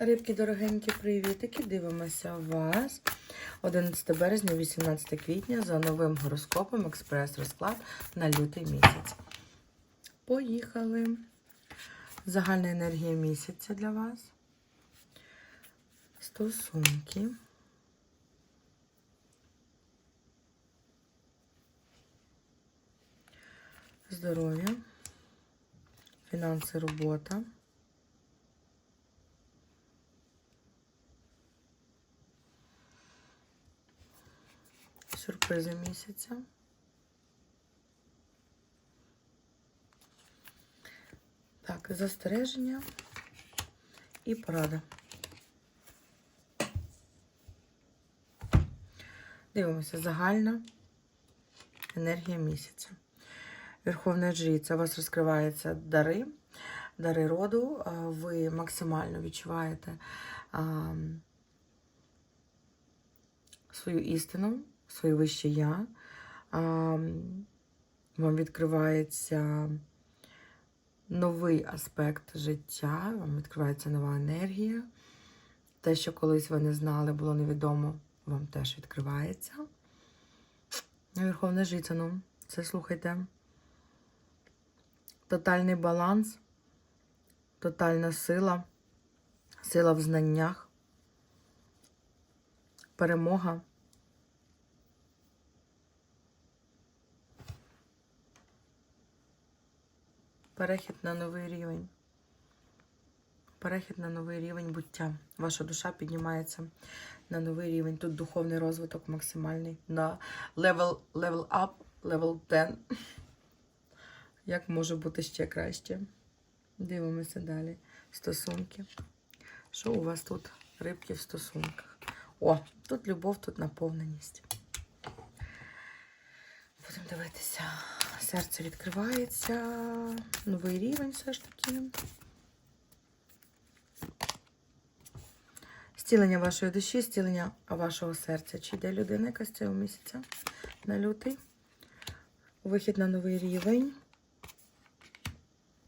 Рибки дорогенькі, привітики! Дивимося вас 11 березня, 18 квітня за новим гороскопом експрес-розклад на лютий місяць. Поїхали. Загальна енергія місяця для вас. Стосунки. Здоров'я. Фінанси, робота. Сюрпризи місяця. Так, застереження і порада. Дивимося, загальна енергія місяця. Верховна жриця, у вас розкриваються дари, дари роду. Ви максимально відчуваєте свою істину, своє вище я. Вам відкривається новий аспект життя, вам відкривається нова енергія. Те, що колись ви не знали, було невідомо, вам теж відкривається. Верховна жриця, ну, це слухайте. Тотальний баланс, тотальна сила, сила в знаннях, перемога. Перехід на новий рівень. Перехід на новий рівень буття. Ваша душа піднімається на новий рівень. Тут духовний розвиток максимальний. На level, level up, level 10. Як може бути ще краще? Дивимося далі. Стосунки. Що у вас тут рибки в стосунках? О, тут любов, тут наповненість. Будемо дивитися. Серце відкривається. Новий рівень все ж таки. Стілення вашої душі, стілення вашого серця. Чи йде людина якась цього місяця на лютий? Вихід на новий рівень.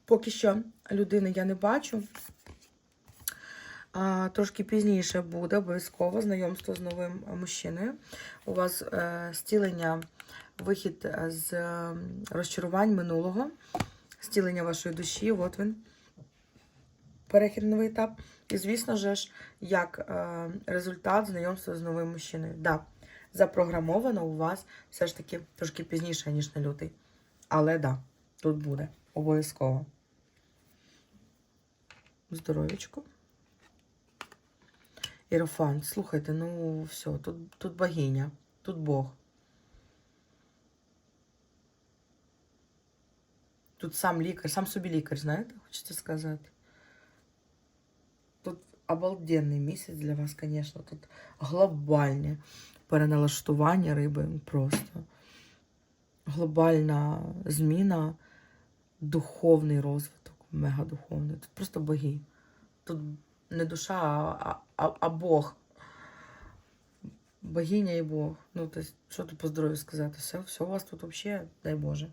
Поки що людини я не бачу. А, Трошки пізніше буде обов'язково знайомство з новим мужчиною. У вас е, стілення, вихід з е, розчарувань минулого, стілення вашої душі, от він. Перехід новий етап. І, звісно ж, як е, результат знайомства з новим мужчиною. Да, запрограмовано у вас все ж таки трошки пізніше, ніж на лютий. Але да, тут буде обов'язково. Здоров'ячко. Ірофант, слухайте, ну все, тут, тут богиня, тут Бог. Тут сам лікар, сам собі лікар, знаєте, хочете сказати? Тут обалденний місяць для вас, звісно. Тут глобальне переналаштування риби просто. Глобальна зміна, духовний розвиток, мегадуховний. Тут просто боги. Тут не душа, а, а, а Бог. Богиня і Бог. Ну, то есть, що тут по здоров'ю сказати? Все, все у вас тут взагалі, дай Боже.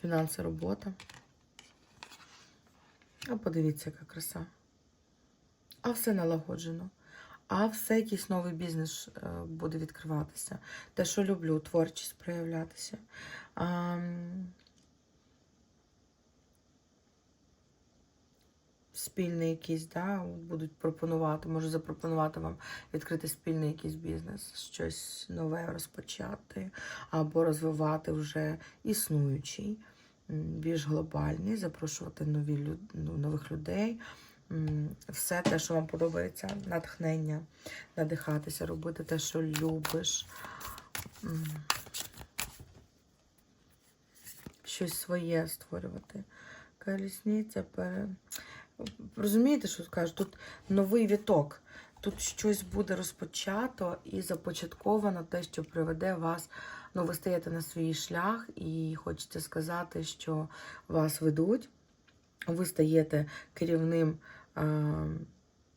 Фінанси, робота. А подивіться, яка краса. А все налагоджено. А все якийсь новий бізнес е, буде відкриватися. Те, що люблю, творчість проявлятися. А, спільний якийсь, да, будуть пропонувати, можу запропонувати вам відкрити спільний якийсь бізнес, щось нове розпочати, або розвивати вже існуючий, більш глобальний, запрошувати нові, ну, нових людей. Все те, що вам подобається, натхнення, надихатися, робити те, що любиш. Щось своє створювати. Колісниця пере... Розумієте, що кажу? Тут новий віток. Тут щось буде розпочато і започатковано те, що приведе вас. Ну, ви стаєте на свій шлях, і хочеться сказати, що вас ведуть. Ви стаєте керівним,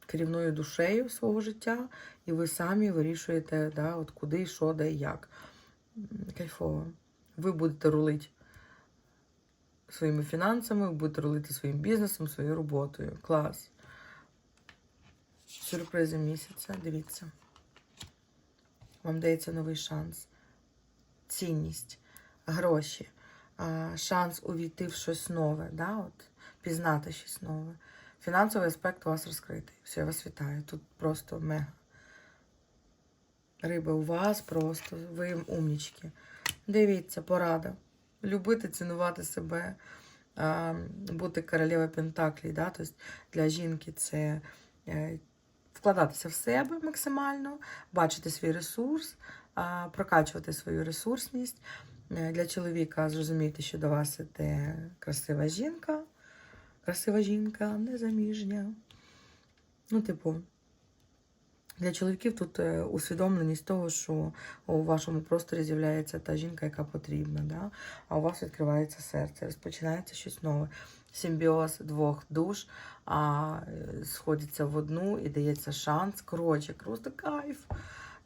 керівною душею свого життя, і ви самі вирішуєте, да, от куди, що, де як. Кайфово. Ви будете рулити своїми фінансами, будете рулити своїм бізнесом, своєю роботою. Клас. Сюрпризи місяця, дивіться. Вам дається новий шанс. Цінність, гроші, шанс увійти в щось нове, да? От, пізнати щось нове. Фінансовий аспект у вас розкритий. Все, я вас вітаю. Тут просто мега. Риби у вас просто, ви умнічки. Дивіться, порада. Любити, цінувати себе, бути королевою Пентаклі. Да? Тобто для жінки це е, вкладатися в себе максимально, бачити свій ресурс, прокачувати свою ресурсність. Е, Для чоловіка зрозуміти, що до вас іде красива жінка, красива жінка, незаміжня. Ну, типу, для чоловіків тут е, усвідомленість того, що у вашому просторі з'являється та жінка, яка потрібна, да? а у вас відкривається серце, розпочинається щось нове. Симбіоз двох душ а, е, сходяться в одну і дається шанс. Коротше, просто кайф.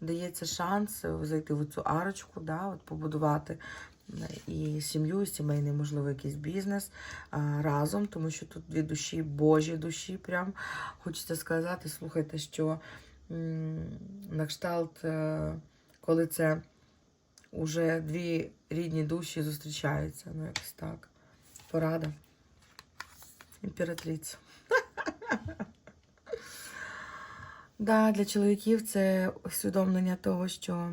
Дається шанс е, зайти в цю арочку, да, от побудувати і сім'ю, і сімейний, можливо, якийсь бізнес а, разом, тому що тут дві душі, божі душі. Прям хочеться сказати, слухайте, що на кшталт, е, коли це уже дві рідні душі зустрічаються. Ну, якось так. Порада. Імператриця. Да, для чоловіків це усвідомлення того, що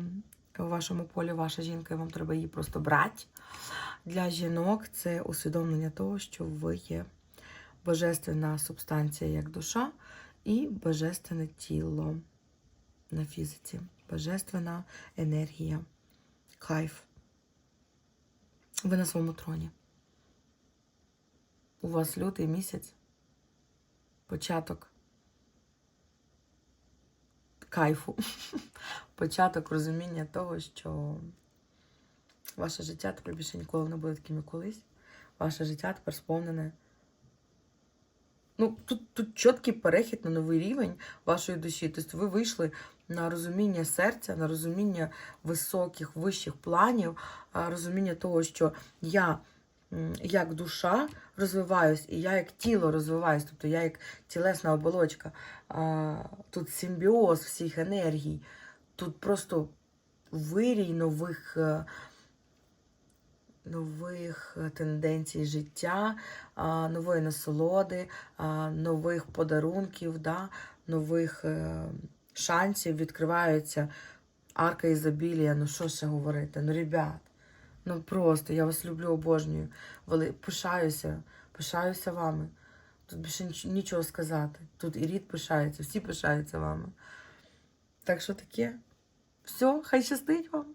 у вашому полі ваша жінка, і вам треба її просто брати. Для жінок це усвідомлення того, що ви є божественна субстанція як душа і божественне тіло на фізиці, божественна енергія, кайф. Ви на своєму троні. У вас лютий місяць, початок кайфу, початок розуміння того, що ваше життя тепер більше ніколи не буде таким, як колись. Ваше життя тепер сповнене. Ну, тут, тут чіткий перехід на новий рівень вашої душі. Тобто ви вийшли на розуміння серця, на розуміння високих, вищих планів, розуміння того, що я як душа розвиваюсь, і я як тіло розвиваюсь, тобто я як тілесна оболочка. Тут симбіоз всіх енергій, тут просто вирій нових. Нових е, тенденцій життя, нової насолоди, нових подарунків, да, нових е, шансів відкриваються арка ізобілія. Ну що ще говорити? Ну, ребят, ну просто я вас люблю, обожнюю. Пишаюся, пишаюся вами. Тут більше нічого сказати. Тут і рід пишається, всі пишаються вами. Так що таке? Все, хай щастить вам.